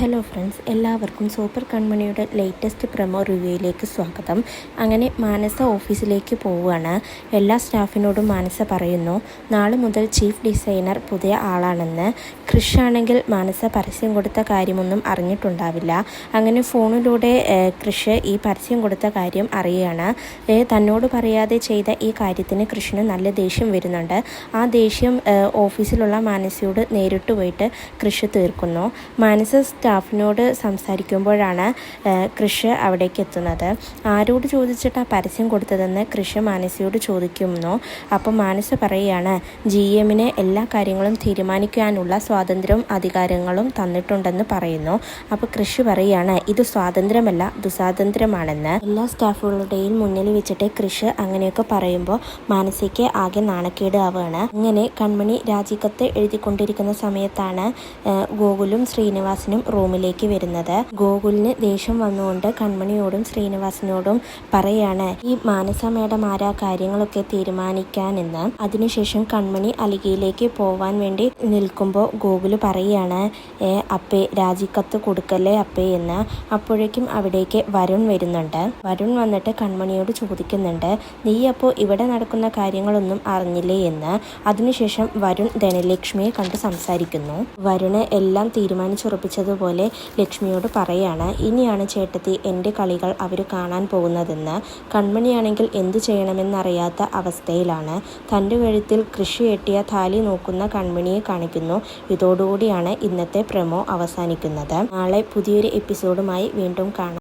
Hello friends എല്ലാവർക്കും super കൺമണിയുടെ latest promo റിവ്യൂയിലേക്ക് സ്വാഗതം. അങ്ങനെ മാനസ ഓഫീസിലേക്ക് പോവുകയാണ്. എല്ലാ സ്റ്റാഫിനോടും മാനസ പറയുന്നു നാളെ മുതൽ ചീഫ് ഡിസൈനർ പുതിയ ആളാണെന്ന്. ക്രിഷ് ആണെങ്കിൽ മാനസ പരസ്യം കൊടുത്ത കാര്യമൊന്നും അറിഞ്ഞിട്ടുണ്ടാവില്ല. അങ്ങനെ ഫോണിലൂടെ ക്രിഷ് ഈ പരസ്യം കൊടുത്ത കാര്യം അറിയുകയാണ്. തന്നോട് പറയാതെ ചെയ്ത ഈ കാര്യത്തിന് കൃഷിന് നല്ല ദേഷ്യം വരുന്നുണ്ട്. ആ ദേഷ്യം ഓഫീസിലുള്ള മാനസയോട് നേരിട്ട് പോയിട്ട് കൃഷി തീർക്കുന്നു. മാനസ സ്റ്റാഫിനോട് സംസാരിക്കുമ്പോഴാണ് കൃഷ് അവിടേക്ക് എത്തുന്നത്. ആരോട് ചോദിച്ചിട്ടാ പരസ്യം കൊടുത്തതെന്ന് കൃഷ് മാനസിയോട് ചോദിക്കുന്നു. അപ്പോൾ മാനസ പറയുകയാണ് ജി എമ്മിന് എല്ലാ കാര്യങ്ങളും തീരുമാനിക്കാനുള്ള സ്വാതന്ത്ര്യവും അധികാരങ്ങളും തന്നിട്ടുണ്ടെന്ന് പറയുന്നു. അപ്പോൾ കൃഷി പറയുകയാണ് ഇത് സ്വാതന്ത്ര്യമല്ല ദുസ്വാതന്ത്ര്യമാണെന്ന്. എല്ലാ സ്റ്റാഫുകളുടെയും മുന്നിൽ വെച്ചിട്ട് കൃഷ് അങ്ങനെയൊക്കെ പറയുമ്പോൾ മാനസിക്ക് ആകെ നാണക്കേട് ആവുകയാണ് അങ്ങനെ കൺമണി രാജിക്കത്ത് എഴുതിക്കൊണ്ടിരിക്കുന്ന സമയത്താണ് ഗോകുലും ശ്രീനിവാസനും റൂമിലേക്ക് വരുന്നത്. ഗോകുലിന് ദേഷ്യം വന്നുകൊണ്ട് കൺമണിയോടും ശ്രീനിവാസനോടും പറയാണ് ഈ മാനസ മേഡം ആരാ കാര്യങ്ങളൊക്കെ തീരുമാനിക്കാനെന്ന്? അതിനുശേഷം കൺമണി അലികയിലേക്ക് പോവാൻ വേണ്ടി നിൽക്കുമ്പോൾ ഗോകുൽ പറയാണ് "ഏ, അപ്പേ രാജിക്കത്ത് കൊടുക്കല്ലേ അപ്പേ എന്ന്? അപ്പോഴേക്കും അവിടേക്ക് വരുൺ വരുന്നുണ്ട്. വരുൺ വന്നിട്ട് കൺമണിയോട് ചോദിക്കുന്നുണ്ട് നീ അപ്പോൾ ഇവിടെ നടക്കുന്ന കാര്യങ്ങളൊന്നും അറിഞ്ഞില്ലേ എന്ന്? അതിനുശേഷം വരുൺ ധനലക്ഷ്മിയെ കണ്ട് സംസാരിക്കുന്നു. വരുണ് എല്ലാം തീരുമാനിച്ചുറപ്പിച്ചതുപോലെ ലക്ഷ്മിയോട് പറയാണ് ഇനിയാണ് ചേട്ടത്തി എന്റെ കളികൾ അവർ കാണാൻ പോകുന്നതെന്ന്. കൺമണിയാണെങ്കിൽ എന്തു ചെയ്യണമെന്നറിയാത്ത അവസ്ഥയിലാണ്. തന്റെ കഴുത്തിൽ കൃഷി എട്ടിയ താലി നോക്കുന്ന കൺമണിയെ കാണിക്കുന്നു. ഇതോടുകൂടിയാണ് ഇന്നത്തെ പ്രമോ അവസാനിക്കുന്നത്. നാളെ പുതിയൊരു എപ്പിസോഡുമായി വീണ്ടും കാണാം.